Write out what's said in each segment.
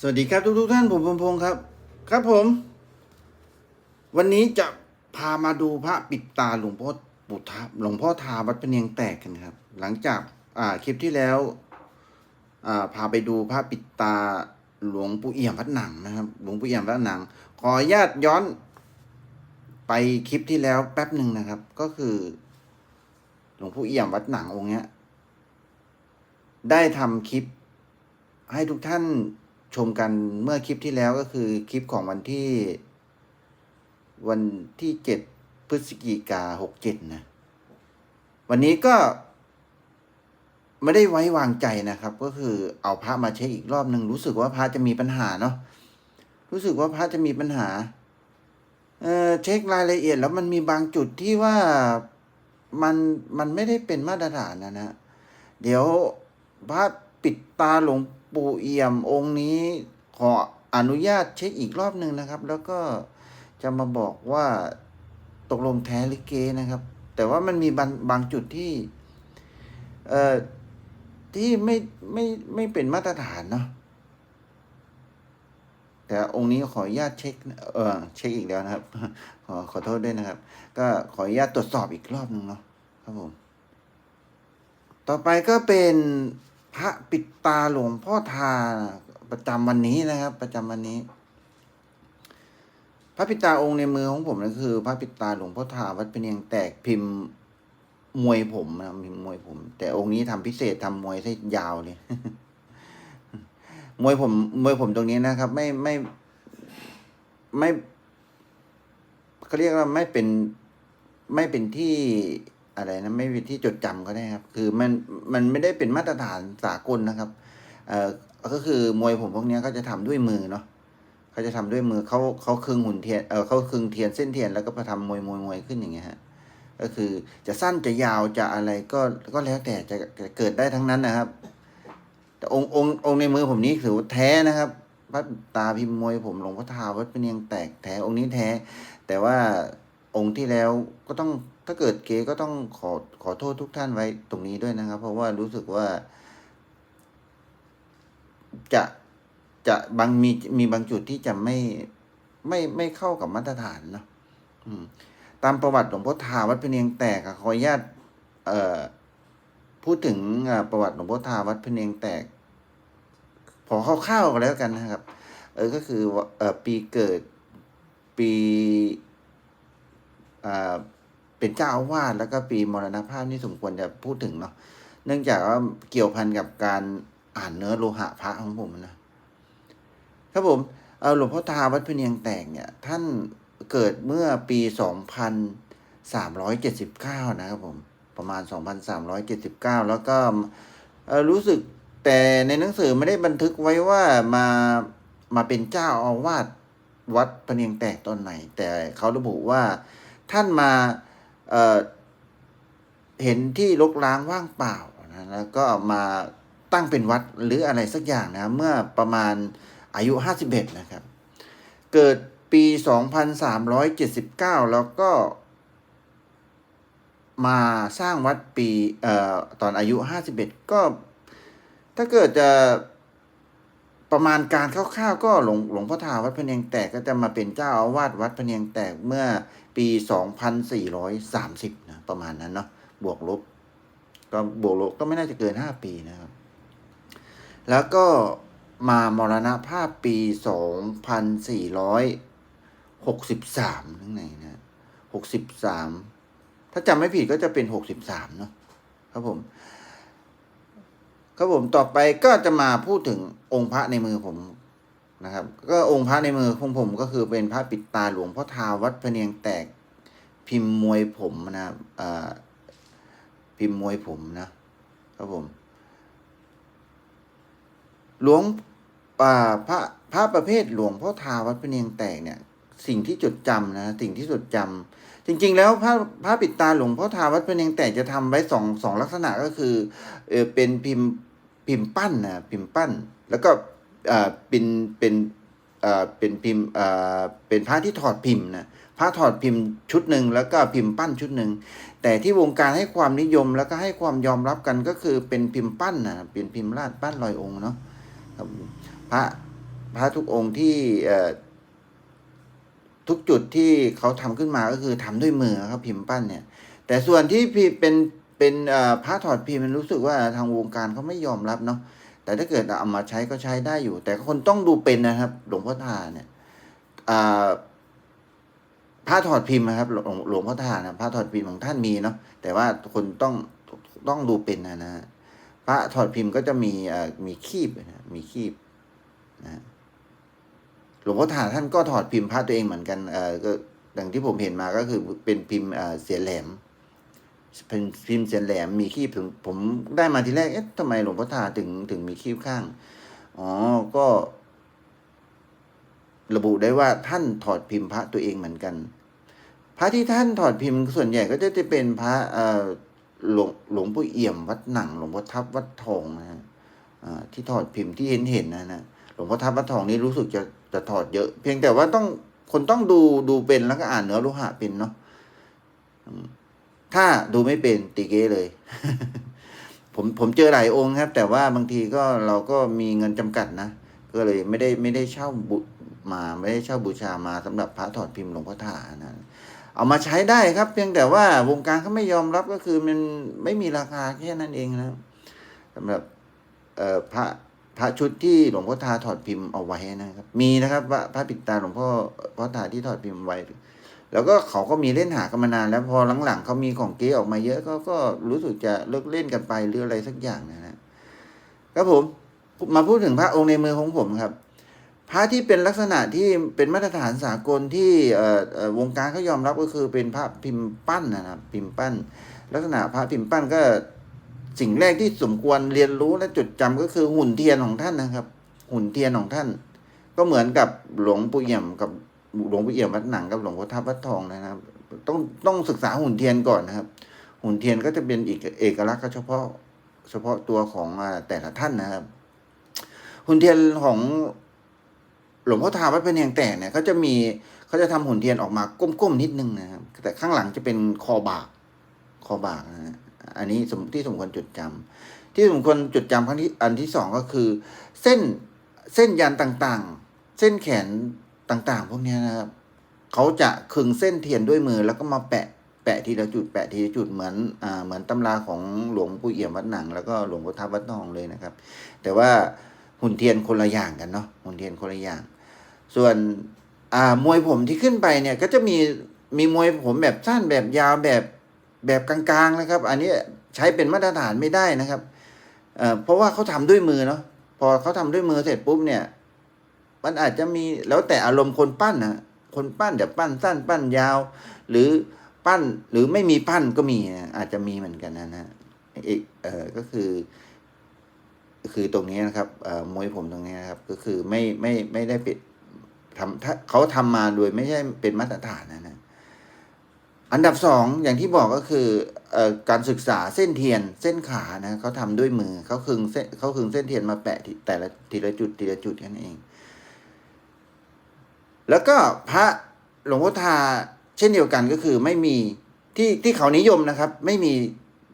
สวัสดีครับทุกทุกท่านผมพงพงศ์ครับ ครับผม วันนี้จะพามาดูพระปิดตาหลวงพ่อปุทาหลวงพ่อทาวัดพะเนียงแตกกันครับ หลังจากอ่าคลิปที่แล้วอ่าพาไปดูพระปิดตาหลวงปู่เอี่ยมวัดหนังนะครับ หลวงปู่เอี่ยมวัดหนัง ขออนุญาตย้อนไปคลิปที่แล้วแป๊บหนึ่งนะครับ ก็คือ หลวงปู่เอี่ยมวัดหนังองค์เนี้ย ได้ทำคลิปให้ทุกท่าน ชมกันเมื่อคลิปที่แล้วก็คือคลิปของวันที่ วันที่เจ็ดพฤศจิกาหกเจ็ดนะ วันนี้ก็ ไม่ได้ไว้วางใจนะครับ ก็คือเอาพระมาเช็คอีกรอบหนึ่งรู้สึกว่าพระจะมีปัญหาเนาะรู้สึกว่าพระจะมีปัญหาเออเช็ครายละเอียด แล้วมันมีบางจุดที่ว่ามันมันไม่ได้เป็นมาตรฐานนะนะเดี๋ยวพระปิดตาหลวง ปู่เอี่ยมองค์นี้ขออนุญาตเช็คอีกรอบหนึ่งนะครับ แล้วก็จะมาบอกว่าตกลงแท้หรือเกนะครับ แต่ว่ามันมีบางบางจุดที่ เอ่อที่ไม่ไม่ไม่เป็นมาตรฐานเนาะแต่องค์นี้ขออนุญาตเช็ค เออเช็คอีกแล้วนะครับ ขอขอโทษด้วยนะครับ ก็ขออนุญาตตรวจสอบอีกรอบหนึ่งเนาะครับผม ต่อไปก็เป็น พระปิดตาหลวงพ่อทาประจำวันนี้นะครับ ประจำวันนี้ พระปิดตาองค์ในมือของผมนั่นคือ พระปิดตาหลวงพ่อทาวัดเป็นเนียงแตกพิมพ์มวยผมนะพิมพ์มวยผม แต่องค์นี้ทำพิเศษทำมวยซะยาวเลยมวยผมมวยผมตรงนี้นะครับ ไม่ไม่ไม่เขาเรียกว่าไม่เป็นไม่เป็นที่ อะไรนะไม่เป็นที่จดจำก็ได้ครับ คือมันมันไม่ได้เป็นมาตรฐานสากลนะครับเอ่อก็คือมวยผมพวกนี้ยเขาจะทำด้วยมือเนาะเขาจะทำด้วยมือเขาเขาคึงหุ่นเทียนเออเขาคึงเทียนเส้นเทียนแล้วก็มาทำมวยมวยมวยขึ้นอย่างเงี้ยฮะก็คือจะสั้นจะยาวจะอะไรก็ก็แล้วแต่จะจะเกิดได้ทั้งนั้นนะครับ แต่องค์องค์องค์ในมือผมนี้ถือว่าแท้นะครับพระตาพิมพ์มวยผมหลวงพ่อทาวัดเป็นเนียงแตกแท้องค์นี้แท้ แต่ว่า องค์ที่แล้วก็ต้องถ้าเกิดเก๋ก็ต้องขอขอโทษทุกท่านไว้ตรงนี้ด้วยนะครับ เพราะว่ารู้สึกว่า จะจะบางมีมีบางจุดที่จะไม่ไม่ไม่เข้ากับมาตรฐานเนาะตามประวัติหลวงพ่อทาวัดพเนียงแตกขออนุญาตพูดถึงประวัติหลวงพ่อทาวัดพเนียงแตกพอคร่าวๆก็แล้วกันนะครับ เออก็คือเออปีเกิดปี เป็นเจ้าอาวาสแล้วก็ปีมรณภาพนี่สมควรจะพูดถึงเนาะเนื่องจากว่าเกี่ยวพันกับการอ่านเนื้อโลหะพระของผมนะครับผมหลวงพ่อทาวัดพะเนียงแตกเนี่ย ท่านเกิดเมื่อปีสองพันสามร้อยเจ็ดสิบเก้านะครับผมประมาณสองพันสามร้อยเจ็ดสิบเก้าแล้วก็รู้สึกแต่ในหนังสือไม่ได้บันทึกไว้ว่ามามาเป็นเจ้าอาวาสวัดพะเนียงแตกตอนไหน แต่เขาระบุว่า ท่านมาเเห็นที่รกร้างว่างเปล่านะแล้วก็มาตั้งเป็นวัดหรืออะไรสักอย่างนะเมื่อประมาณอายุ 51 นะครับ เกิดปี 2379 แล้วก็มาสร้างวัดปีเอ่อตอนอายุ 51 ก็ถ้าเกิดจะ ประมาณการคร่าวๆก็หลวงหลวงพ่อทาวัดพะเนียงแตกก็จะมาเป็นเจ้าอาวาสวัดพะเนียงแตกเมื่อปี 2430นะประมาณนั้นเนาะบวกลบ ก็บวกลบก็ไม่น่าจะเกิน 5 ปีนะครับ แล้วก็มามรณภาพปีสองพันสี่ร้อยหกสิบสามทั้งไหนนะหกสิบสามถ้าจำไม่ผิดก็จะเป็นหกสิบสามเนาะครับผม ครับผมต่อไปก็จะมาพูดถึงองค์พระในมือผมนะครับ ก็องค์พระในมือของผมก็คือเป็นพระปิดตาหลวงพ่อทาวัดพเนียงแตกพิมพ์มวยผมนะครับพิมพ์มวยผมนะครับผมหลวงอ่าพระพระประเภทหลวงพ่อทาวัดพเนียงแตกเนี่ย สิ่งที่จดจำนะสิ่งที่จดจำจริง ๆ แล้วพระพระปิดตาหลวงพ่อทาวัดพเนียงแตกจะทำไว้สองสองลักษณะก็คือเออเป็นพิมพ์ พิมพ์ปั้นนะพิมพ์ปั้น แล้วก็เป็นเป็นเป็นพิมพ์เป็นพระที่ถอดพิมพ์นะพระถอดพิมพ์ชุดหนึ่งแล้วก็พิมพ์ปั้นชุดหนึ่งแต่ที่วงการให้ความนิยมแล้วก็ให้ความยอมรับกันก็คือเป็นพิมพ์ปั้นนะเป็นพิมพ์ลาดปั้นลอยองค์เนาะพระพระทุกองค์ที่ทุกจุดที่เขาทำขึ้นมาก็คือทำด้วยมือครับพิมพ์ปั้นเนี่ย แต่ส่วนที่เป็น เป็นเอ่อพระถอดพิมพ์มันรู้สึกว่าทางวงการเขาไม่ยอมรับเนาะแต่ถ้าเกิดเอามาใช้ก็ใช้ได้อยู่ แต่คนต้องดูเป็นนะครับ หลวงพ่อทาเนี่ยอ่าถอดพิมพ์นะครับ หลวงหลวงพ่อทานะพระถอดพิมพ์ของท่านมีเนาะแต่ว่าคนต้องต้องดูเป็นนะนะพระถอดพิมพ์ก็จะมีมีคีบนะมีคีบนะหลวงพ่อถาท่านก็ถอดพิมพ์พระตัวเองเหมือนกันเออก็ดังที่ผมเห็นมาก็คือเป็นพิมพ์เสียแหลม พิมพ์เสียแหลมมีคีบถึงผมได้มาทีแรกเอ๊ะทำไมหลวงพ่อทาถึงถึงมีคีบข้างอ๋อก็ ระบุได้ว่าท่านถอดพิมพ์พระตัวเองเหมือนกัน พระที่ท่านถอดพิมพ์ส่วนใหญ่ก็จะจะเป็นพระเอ่อหลวงหลวงปู่เอี่ยมวัดหนัง หลวงพ่อทับวัดทองนะฮะอ่าที่ถอดพิมพ์ที่เห็นเห็นนะนะหลวงพ่อทับวัดทองนี่รู้สึกจะจะถอดเยอะ เพียงแต่ว่าต้องคนต้องดูดูเป็นแล้วก็อ่านเนื้อโลหะเป็นเนาะ ถ้าดูไม่เป็นตีเก้เลย ผมผมเจอหลายองค์ครับ แต่ว่าบางทีก็เราก็มีเงินจำกัดนะ ก็เลยไม่ได้ไม่ได้เช่าบุมาไม่ได้เช่าบูชามาสำหรับพระถอดพิมพ์หลวงพ่อถานะเอามาใช้ได้ครับ เพียงแต่ว่าวงการเขาไม่ยอมรับก็คือมันไม่มีราคาแค่นั้นเองนะครับสำหรับพระพระชุดที่หลวงพ่อทาถอดพิมพ์เอาไว้นะครับ มีนะครับว่าพระปิดตาหลวงพ่อพ่อทาที่ถอดพิมพ์ไว้ แล้วก็เขาก็มีเล่นหากันมานานแล้วพอหลังๆเขามีของเก๊ออกมาเยอะก็ก็รู้สึกจะเลิกเล่นกันไปหรืออะไรสักอย่างนะฮะครับผมมาพูดถึงพระองค์ในมือของผมครับ พระที่เป็นลักษณะที่เป็นมาตรฐานสากลที่เอ่อวงการเขายอมรับก็คือเป็นพระพิมพ์ปั้นนะครับพิมพ์ปั้น ลักษณะพระพิมพ์ปั้นก็สิ่งแรกที่สมควรเรียนรู้และจดจำก็คือหุ่นเทียนของท่านนะครับ หุ่นเทียนของท่าน ก็เหมือนกับหลวงปู่เอี่ยมกับ หลวงปู่เอี่ยมวัดหนังกับหลวงพ่อทับวัดทองนะครับ ต้องต้องศึกษาหุ่นเทียนก่อนนะครับ หุ่นเทียนก็จะเป็นอีกเอกลักษณ์เฉพาะ เฉพาะตัวของแต่ละท่านนะครับ หุ่นเทียนของหลวงพ่อทาวัดพระเนียงแตกเนี่ยเขาจะมีเขาจะทำหุ่นเทียนออกมาก้มๆนิดนึงนะครับ แต่ข้างหลังจะเป็นคอบากคอบากนะฮะอันนี้สมที่สมควรจดจำที่สมควรจดจำครั้งที่อันที่สองก็คือ เส้นเส้นยันต่างๆ เส้นแขน ต่างๆ พวกนี้นะครับเขาจะขึงเส้นเทียนด้วยมือแล้วก็มาแปะแปะทีละจุดแปะทีละจุดเหมือนอ่าเหมือนตำราของหลวงปู่เอี่ยมวัดหนัง แล้วก็หลวงพ่อทับวัดทองเลยนะครับ แต่ว่าหุ่นเทียนคนละอย่างกันเนาะหุ่นเทียนคนละอย่าง ส่วนอ่ามวยผมที่ขึ้นไปเนี่ยก็จะมีมีมวยผมแบบสั้นแบบยาวแบบแบบกลางๆนะครับ อันนี้ใช้เป็นมาตรฐานไม่ได้นะครับเอ่อเพราะว่าเขาทำด้วยมือเนาะพอเขาทำด้วยมือเสร็จปุ๊บเนี่ย มันอาจจะมีแล้วแต่อารมณ์คนปั้นนะคนปั้นเดี๋ยวปั้นสั้นปั้นยาว หรือปั้นหรือไม่มีปั้นก็มีนะอาจจะมีเหมือนกันนะนะอีกเออก็คือ คือตรงนี้นะครับเอ่อมวยผมตรงนี้นะครับ ก็คือไม่ไม่ไม่ได้เป็นทำถ้าเขาทำมาโดยไม่ใช่เป็นมาตรฐานนะนะอันดับสองอย่างที่บอกก็คือเอ่อการศึกษาเส้นเทียนเส้นขานะเขาทำด้วยมือเขาคึงเส้นเขาคึงเส้นเทียนมาแปะแต่ละทีละจุดทีละจุดแค่นั้นเอง แล้วก็พระหลวงพ่อทาเช่นเดียวกันก็คือไม่มีที่ที่เขานิยมนะครับ ไม่มี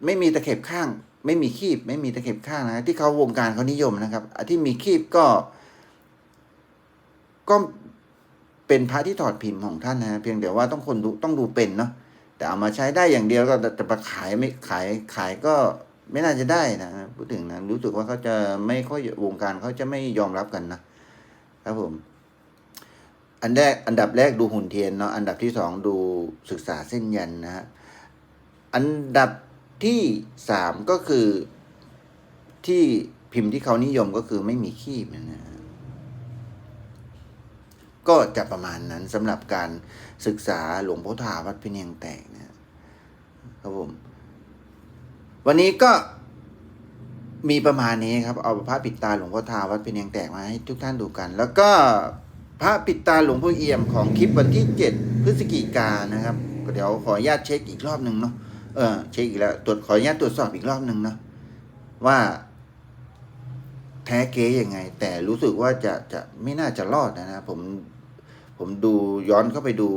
ไม่มีตะเข็บข้าง ไม่มีคีบ ไม่มีตะเข็บข้างนะที่เขาวงการเขานิยมนะครับอันที่มีคีบก็ ก็เป็นพระที่ถอดพิมพ์ของท่านนะเพียงแต่ว่าต้องคนดูต้องดูเป็นเนาะแต่เอามาใช้ได้อย่างเดียวก็แต่แต่มาขายไม่ขายขายก็ไม่น่าจะได้นะพูดถึงนะรู้สึกว่าเขาจะไม่ค่อยวงการเขาจะไม่ยอมรับกันนะครับผม อันแรกอันดับแรกดูหุ่นเทียนเนาะอันดับที่สองดูศึกษาเส้นยันนะฮะอันดับที่สามก็คือที่พิมพ์ที่เขานิยมก็คือไม่มีคีบนะฮะก็จะประมาณนั้นสำหรับการศึกษาหลวงพ่อทาวัดพิเนียงแตกนะครับผมวันนี้ก็มีประมาณนี้ครับ เอาพระปิดตาหลวงพ่อทาวัดพิเนียงแตกมาให้ทุกท่านดูกัน แล้วก็ พระปิดตาหลวงพ่อเอี่ยมของคลิปวันที่ 7 พฤศจิกานนะครับก็เดี๋ยวขออนุญาตเช็คอีกรอบหนึ่งเนาะเออเช็คอีกแล้วตรวจขออนุญาตตรวจสอบอีกรอบหนึ่งเนาะว่า แท้เก๊ยังไง แต่รู้สึกว่าจะจะไม่น่าจะรอดนะนะผมผมดูย้อนเข้าไปดู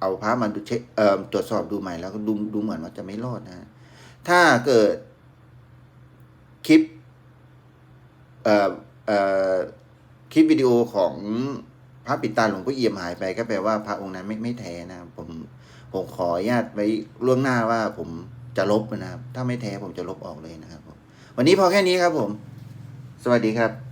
เอาพระมาดูเช็คเอ่อตรวจสอบดูใหม่แล้วก็ดูดูเหมือนว่าจะไม่รอดนะ ถ้าเกิดคลิปเอ่อเอ่อ คลิปวิดีโอของพระปิดตาหลวงพ่อเอี่ยมหายไปก็แปลว่าพระองค์นั้นไม่ไม่แท้นะครับผมผมขออนุญาตไว้ล่วงหน้าว่าผมจะลบนะครับ ถ้าไม่แท้ผมจะลบออกเลยนะครับผมวันนี้พอแค่นี้ครับผม สวัสดีครับ